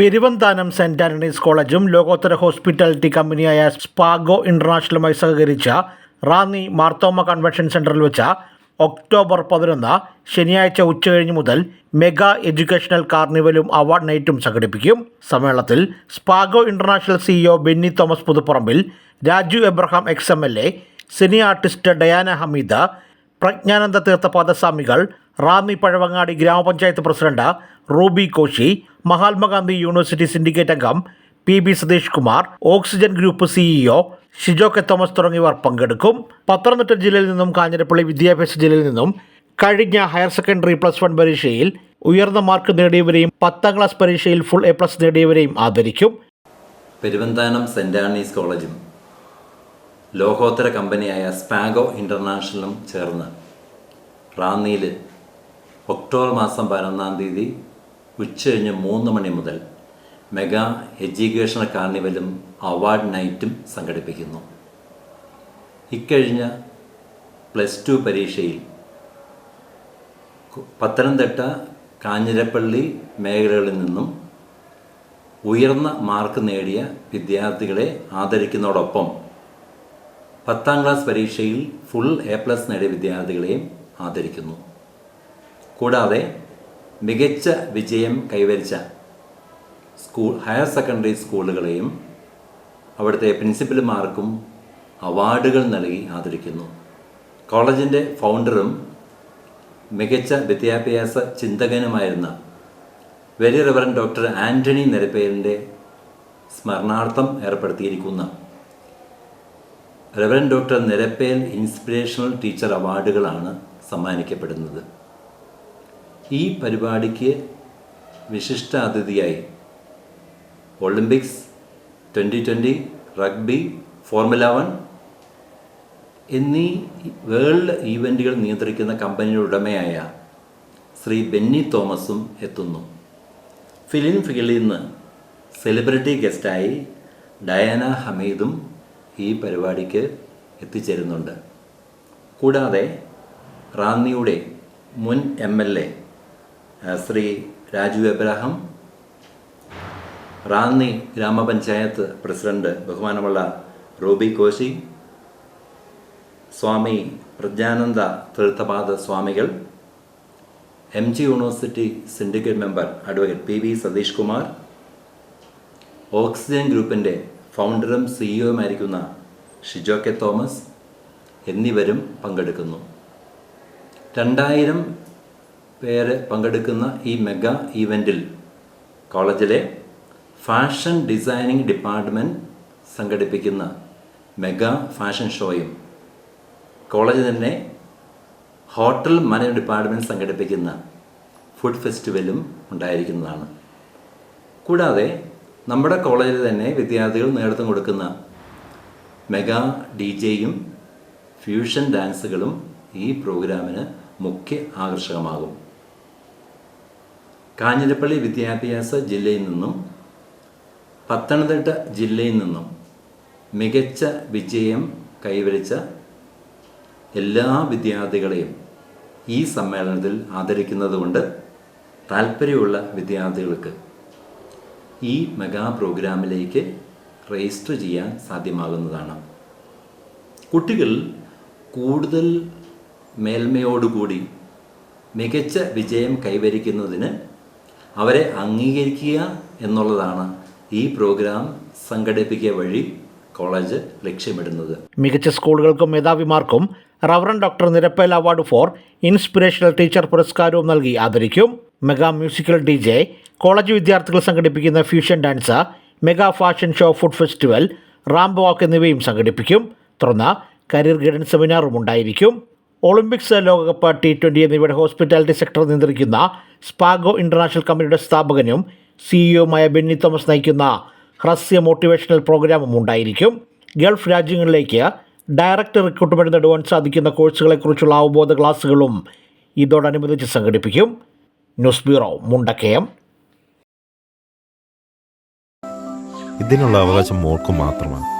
Peruvanthanam saint Antony's കോളേജും ലോകോത്തര hospitality കമ്പനിയായ സ്പാഗോ ഇന്റർനാഷണലുമായി സഹകരിച്ച റാന്നി മാർത്തോമ കൺവെൻഷൻ സെന്ററിൽ വെച്ച ഒക്ടോബർ പതിനൊന്ന് ശനിയാഴ്ച ഉച്ചകഴിഞ്ഞ് മുതൽ മെഗാ എഡ്യൂക്കേഷണൽ കാർണിവലും അവാർഡ് നൈറ്റും സംഘടിപ്പിക്കും. സമ്മേളനത്തിൽ Spago international CEO Benny Thomas Puthuparambil Raju Abraham ex M L A cine artist Diana Hameed Prajnananda Theertha Padaswamikal Ranni Pazhavangadi Gramapanchayat president Ruby Koshy Mahatma Gandhi university syndicate അംഗം P B Satheesh Kumar Oxygen group CEO Shijo K Thomas തുടങ്ങിയവർ പങ്കെടുക്കും. പത്തനംതിട്ട ജില്ലയിൽ നിന്നും കാഞ്ഞിരപ്പള്ളി വിദ്യാഭ്യാസ ജില്ലയിൽ നിന്നും കഴിഞ്ഞ higher secondary plus one പരീക്ഷയിൽ ഉയർന്ന മാർക്ക് നേടിയവരെയും പത്താം ക്ലാസ് പരീക്ഷയിൽ ഫുൾ എ പ്ലസ് നേടിയവരെയും ആദരിക്കും. പെരുവന്താനം സെന്റ് ആണീസ് കോളേജും ലോകോത്തര കമ്പനിയായ സ്പാഗോ ഇന്റർനാഷണലും ചേർന്ന് റാന്നിയിൽ ഒക്ടോബർ മാസം പതിനൊന്നാം തീയതി ഉച്ചകഴിഞ്ഞ് മൂന്ന് മണി മുതൽ മെഗാ എഡ്യൂക്കേഷണൽ കാർണിവലും അവാർഡ് നൈറ്റും സംഘടിപ്പിക്കുന്നു. ഇക്കഴിഞ്ഞ പ്ലസ് ടു പരീക്ഷയിൽ പത്തനംതിട്ട കാഞ്ഞിരപ്പള്ളി മേഖലകളിൽ നിന്നും ഉയർന്ന മാർക്ക് നേടിയ വിദ്യാർത്ഥികളെ ആദരിക്കുന്നതോടൊപ്പം പത്താം ക്ലാസ് പരീക്ഷയിൽ ഫുൾ എ പ്ലസ് നേടിയ വിദ്യാർത്ഥികളെയും ആദരിക്കുന്നു. കൂടാതെ മികച്ച വിജയം കൈവരിച്ച സ്കൂൾ ഹയർ സെക്കൻഡറി സ്കൂളുകളെയും അവിടുത്തെ പ്രിൻസിപ്പൽമാർക്കും അവാർഡുകൾ നൽകി ആദരിക്കുന്നു. കോളേജിന്റെ ഫൗണ്ടറും മികച്ച വിദ്യാഭ്യാസ ചിന്തകനുമായിരുന്ന വെരി റിവറൻ ഡോക്ടർ ആന്റണി നിരപ്പേലിന്റെ സ്മരണാർത്ഥം ഏർപ്പെടുത്തിയിരിക്കുന്ന reverend doctor Nirappel inspirational teacher അവാർഡുകളാണ് സമ്മാനിക്കപ്പെടുന്നത്. ഈ പരിപാടിക്ക് വിശിഷ്ട അതിഥിയായി Olympics twenty twenty rugby formula one എന്നീ വേൾഡ് ഈവന്റുകൾ നിയന്ത്രിക്കുന്ന കമ്പനിയുടെ ഉടമയായ ശ്രീ ബെന്നി തോമസും എത്തുന്നു. ഫിലിം ഫീൽഡിൽ നിന്ന് സെലിബ്രിറ്റി ഗസ്റ്റായി ഡയാന ഹമീദും ഈ പരിപാടിക്ക് എത്തിച്ചേരുന്നുണ്ട്. കൂടാതെ റാന്നിയുടെ മുൻ M L A Shri Raju Abraham Ranni Gramapanchayat president ബഹുമാനമുള്ള Ruby Koshy Swami Prajnananda Theerthapada Swamikal M G university syndicate member advocate P V Satheesh Kumar Oxygen ഗ്രൂപ്പിന്റെ ഫൗണ്ടറും സിഇഒയുമായിരിക്കുന്ന ഷിജോ കെ തോമസ് എന്നിവരും പങ്കെടുക്കുന്നു. രണ്ടായിരം പേര് പങ്കെടുക്കുന്ന ഈ മെഗാ ഈവന്റിൽ കോളേജിലെ ഫാഷൻ ഡിസൈനിങ് ഡിപ്പാർട്ട്മെന്റ് സംഘടിപ്പിക്കുന്ന മെഗാ ഫാഷൻ ഷോയും കോളേജ് തന്നെ ഹോട്ടൽ മാനേജ്മെന്റ് ഡിപ്പാർട്ട്മെന്റ് സംഘടിപ്പിക്കുന്ന ഫുഡ് ഫെസ്റ്റിവലും ഉണ്ടായിരിക്കുന്നതാണ്. കൂടാതെ നമ്മുടെ കോളേജിൽ തന്നെ വിദ്യാർത്ഥികൾ നേതൃത്വം കൊടുക്കുന്ന മെഗാ ഡി ജെയും ഫ്യൂഷൻ ഡാൻസുകളും ഈ പ്രോഗ്രാമിന് മുഖ്യ ആകർഷകമാകും. കാഞ്ഞിരപ്പള്ളി വിദ്യാഭ്യാസ ജില്ലയിൽ നിന്നും പത്തനംതിട്ട ജില്ലയിൽ നിന്നും മികച്ച വിജയം കൈവരിച്ച എല്ലാ വിദ്യാർത്ഥികളെയും ഈ സമ്മേളനത്തിൽ ആദരിക്കുന്നതുകൊണ്ട് താല്പര്യമുള്ള വിദ്യാർത്ഥികൾക്ക് ഈ മെഗാ പ്രോഗ്രാമിലേക്ക് രജിസ്റ്റർ ചെയ്യാൻ സാധ്യമാകുന്നതാണ്. കുട്ടികൾ കൂടുതൽ മേൽമയോടുകൂടി മികച്ച വിജയം കൈവരിക്കുന്നതിന് അവരെ അംഗീകരിക്കുക എന്നുള്ളതാണ് ഈ പ്രോഗ്രാം സംഘടിപ്പിക്കുക വഴി കോളേജ് ലക്ഷ്യമിടുന്നത്. മികച്ച സ്കൂളുകൾക്കും മേധാവിമാർക്കും reverend doctor Nirappel award for inspirational teacher പുരസ്കാരവും നൽകി ആദരിക്കും. Mega musical D J college വിദ്യാർത്ഥികൾ സംഘടിപ്പിക്കുന്ന fusion dance mega fashion show food festival ramp walk എന്നിവയും സംഘടിപ്പിക്കും. തുടർന്ന് കരിയർ ഗൈഡൻസ് സെമിനാറും ഉണ്ടായിരിക്കും. ഒളിമ്പിക്സ് ലോകകപ്പ് ടി ട്വന്റി എന്നിവയുടെ ഹോസ്പിറ്റാലിറ്റി സെക്ടർ നിയന്ത്രിക്കുന്ന സ്പാഗോ ഇന്റർനാഷണൽ കമ്പനിയുടെ സ്ഥാപകനും സിഇഒയുമായ ബെന്നി തോമസ് നയിക്കുന്ന ഹ്രസ്യ മോട്ടിവേഷണൽ പ്രോഗ്രാമും ഉണ്ടായിരിക്കും. ഗൾഫ് രാജ്യങ്ങളിലേക്ക് ഡയറക്റ്റ് റിക്രൂട്ട്മെന്റ് നേടുവാൻ സാധിക്കുന്ന കോഴ്സുകളെക്കുറിച്ചുള്ള അവബോധ ക്ലാസ്സുകളും ഇതോടനുബന്ധിച്ച് സംഘടിപ്പിക്കും. News bureau Mundakayam. ഇതിനുള്ള അവകാശം മോൾക്ക് മാത്രമാണ്.